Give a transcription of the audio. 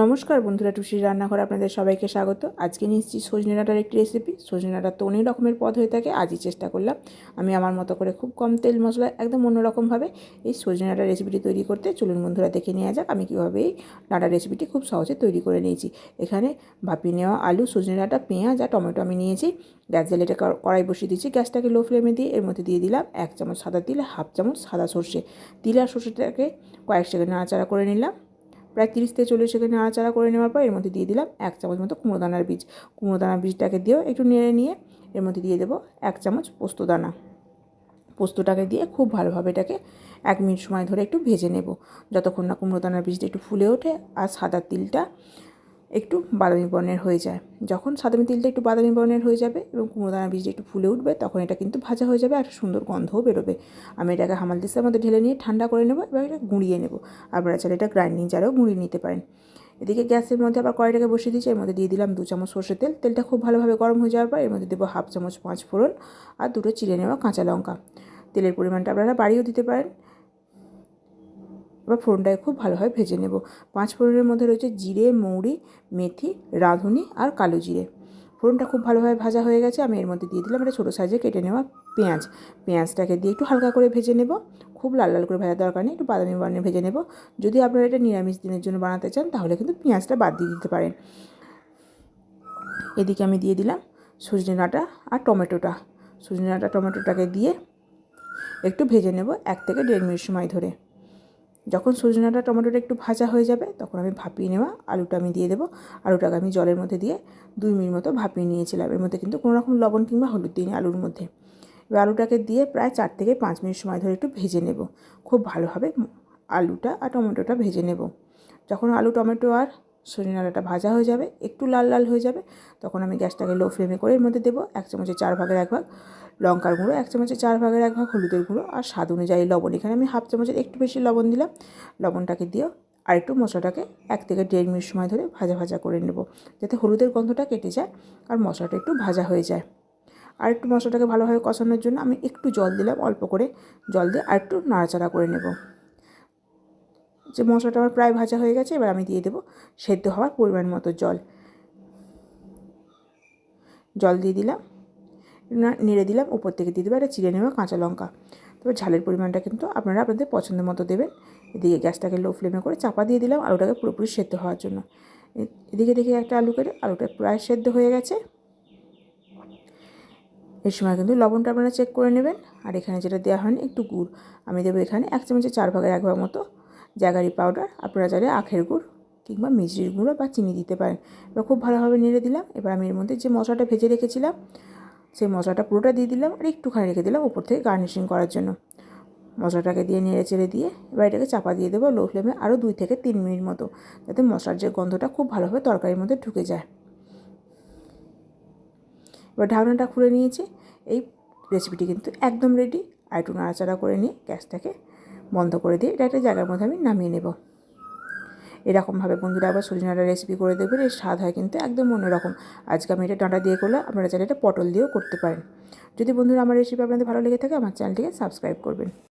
নমস্কার বন্ধুরা, টুসির রান্নাঘর আপনাদের সবাইকে স্বাগত। আজকে এসেছি সজনে ডাঁটার একটি রেসিপি সজনে ডাঁটার তো অনেক রকমের পদ হয়ে থাকে, আজই চেষ্টা করলাম। আমি আমার মতো করে খুব কম তেল মশলা, একদম অন্যরকমভাবে এই সজনে ডাঁটার রেসিপিটি তৈরি করতে চলুন বন্ধুরা দেখে নেওয়া যাক, আমি কীভাবে এই ডাঁটার রেসিপিটি খুব সহজে তৈরি করে নিয়েছি। এখানে ভাপিয়ে নেওয়া আলু, সজনে ডাঁটা, পেঁয়াজ আর টমেটো আমি নিয়েছি। গ্যাস জ্বালিয়ে কড়াই বসিয়ে দিয়েছি, গ্যাসটাকে লো ফ্লেমে দিয়ে এর মধ্যে দিয়ে দিলাম এক চামচ সাদা তিল, হাফ চামচ সাদা সর্ষে। তিল আর সর্ষেটাকে কয়েক সেকেন্ড নাড়াচাড়া করে নিলাম। প্রায় তিরিশ থেকে চল্লিশ সেকেন্ড নাড়াচাড়া করে নেওয়ার পর এর মধ্যে দিয়ে দিলাম এক চামচ মতো কুমড়ো দানার বীজ। কুমড়ো দানার বীজটাকে দিয়েও একটু নেড়ে নিয়ে এর মধ্যে দিয়ে দেবো এক চামচ পোস্ত দানা। পোস্তটাকে দিয়ে খুব ভালোভাবে এটাকে এক মিনিট সময় ধরে একটু ভেজে নেব। যতক্ষণ না কুমড়ো দানার বীজটা একটু ফুলে ওঠে আর সাদা তিলটা একটু বাদামি বর্ণের হয়ে যায়। যখন সাদামি তিলটা একটু বাদামি বর্ণের হয়ে যাবে এবং কুমড়ো দানা বীজটা একটু ফুলে উঠবে, তখন এটা কিন্তু ভাজা হয়ে যাবে আর সুন্দর গন্ধও বেরোবে। আমি এটাকে হামাল দিস্তার মধ্যে ঢেলে নিয়ে ঠান্ডা করে নেব এবার এটা গুঁড়িয়ে নেব। আপনারা চাইলে এটা গ্রাইন্ডিং জারেও গুঁড়িয়ে নিতে পারেন। এদিকে গ্যাসের মধ্যে আবার কড়াইটাকে বসিয়ে দিয়েছি, এর মধ্যে দিয়ে দিলাম দু চামচ সর্ষের তেল। তেলটা খুব ভালোভাবে গরম হয়ে যাওয়ার পর এর মধ্যে দেবো হাফ চামচ পাঁচ ফোড়ন আর দুটো চিড়ে নেওয়া কাঁচা লঙ্কা। তেলের পরিমাণটা আপনারা বাড়িয়েও দিতে পারেন। এবার ফোড়নটাকে খুব ভালোভাবে ভেজে নেব। পাঁচ ফোড়নের মধ্যে রয়েছে জিরে, মৌরি, মেথি, রাঁধুনি আর কালো জিরে। ফোড়নটা খুব ভালোভাবে ভাজা হয়ে গেছে। আমি এর মধ্যে দিয়ে দিলাম একটা ছোটো সাইজে কেটে নেওয়া পেঁয়াজ। পেঁয়াজটাকে দিয়ে একটু হালকা করে ভেজে নেব। খুব লাল লাল করে ভাজার দরকার নেই, একটু বাদামি বর্ণে ভেজে নেব। যদি আপনারা এটা নিরামিষ দিনের জন্য বানাতে চান, তাহলে কিন্তু পেঁয়াজটা বাদ দিয়ে দিতে পারেন। এদিকে আমি দিয়ে দিলাম সজনে ডাঁটা আর টমেটোটা। সজনে ডাঁটা, টমেটোটাকে দিয়ে একটু ভেজে নেব এক থেকে দেড় মিনিট সময় ধরে। যখন সজনাটা টমেটোটা একটু ভাজা হয়ে যাবে, তখন আমি ভাপিয়ে নেওয়া আলুটা আমি দিয়ে দেবো। আলুটাকে আমি জলের মধ্যে দিয়ে দুই মিনিট মতো ভাপিয়ে নিয়েছিলাম। এর মধ্যে কিন্তু কোনো রকম লবণ কিংবা হলুদ দিইনি আলুর মধ্যে। এবার আলুটাকে দিয়ে প্রায় চার থেকে পাঁচ মিনিট সময় ধরে একটু ভেজে নেব। খুব ভালোভাবে আলুটা আর টমেটোটা ভেজে নেব। যখন আলু, টমেটো আর সজনে ভাজা হয়ে যাবে, একটু লাল লাল হয়ে যাবে, তখন আমি গ্যাসটাকে লো ফ্লেমে করে এর মধ্যে দেবো এক চামচের চার ভাগের এক ভাগ লঙ্কার গুঁড়ো, এক চামচের চার ভাগের এক ভাগ হলুদের গুঁড়ো আর স্বাদ অনুযায়ী লবণ। এখানে আমি হাফ চামচের একটু বেশি লবণ দিলাম, লবণটাকে দিয়েও আর একটু মশলাটাকে এক থেকে দেড় মিনিট সময় ধরে ভাজা ভাজা করে নেব, যাতে হলুদের গন্ধটা কেটে যায় আর মশলাটা একটু ভাজা হয়ে যায়। আর একটু মশলাটাকে ভালোভাবে কষানোর জন্য আমি একটু জল দিলাম, অল্প করে জল দিয়ে আর একটু নাড়াচাড়া করে নেব। যে মশলাটা আমার প্রায় ভাজা হয়ে গেছে, এবার আমি দিয়ে দেবো সেদ্ধ হওয়ার পরিমাণ মতো জল। জল দিয়ে দিলাম। নেড়ে দিলাম, উপর থেকে দিয়ে দেবো একটা চিড়ে নেওয়া কাঁচা লঙ্কা। তবে ঝালের পরিমাণটা কিন্তু আপনারা আপনাদের পছন্দ মতো দেবেন। এদিকে গ্যাসটাকে লো ফ্লেমে করে চাপা দিয়ে দিলাম আলুটাকে পুরোপুরি সেদ্ধ হওয়ার জন্য। এদিকে দেখে একটা আলু কেটে, আলুটা প্রায় সেদ্ধ হয়ে গেছে। এর সময় কিন্তু লবণটা আপনারা চেক করে নেবেন। আর এখানে যেটা দেওয়া হয়নি, একটু গুড়। আমি দেবো এখানে এক চামচে চার ভাগের এক ভাগ মতো জাগারি পাউডার আপনারা চাইলে আখের গুড় কিংবা মিষ্টির গুঁড়ো বা চিনি দিতে পারেন। এবার খুব ভালোভাবে নেড়ে দিলাম। এবার আমি এর মধ্যে যে মশলাটা ভেজে রেখেছিলাম, সেই মশলাটা পুরোটা দিয়ে দিলাম আর একটুখানি রেখে দিলাম উপর থেকে গার্নিশিং করার জন্য। মশলাটাকে দিয়ে নেড়ে চেড়ে দিয়ে এবার এটাকে চাপা দিয়ে দেবো লো ফ্লেমে আরও দুই থেকে তিন মিনিট মতো, যাতে মশলার যে গন্ধটা খুব ভালোভাবে তরকারির মধ্যে ঢুকে যায়। এবার ঢাকনাটা খুলে নিয়েছি। এই রেসিপিটি কিন্তু একদম রেডি আর একটু নাড়াচাড়া করে নিয়ে গ্যাসটাকে বন্ধ করে দিয়ে এটা একটা জায়গার মধ্যে আমি নামিয়ে নেব। এরকমভাবে বন্ধুরা আবার সজনাটা রেসিপি করে দেবেন এর স্বাদ হয় কিন্তু একদম অন্যরকম। আজকে আমি এটা ডাঁটা দিয়ে করলে আপনারা চাইলে এটা পটল দিয়েও করতে পারেন। যদি বন্ধুরা আমার রেসিপি আপনাদের ভালো লেগে থাকে, আমার চ্যানেলটিকে সাবস্ক্রাইব করবেন।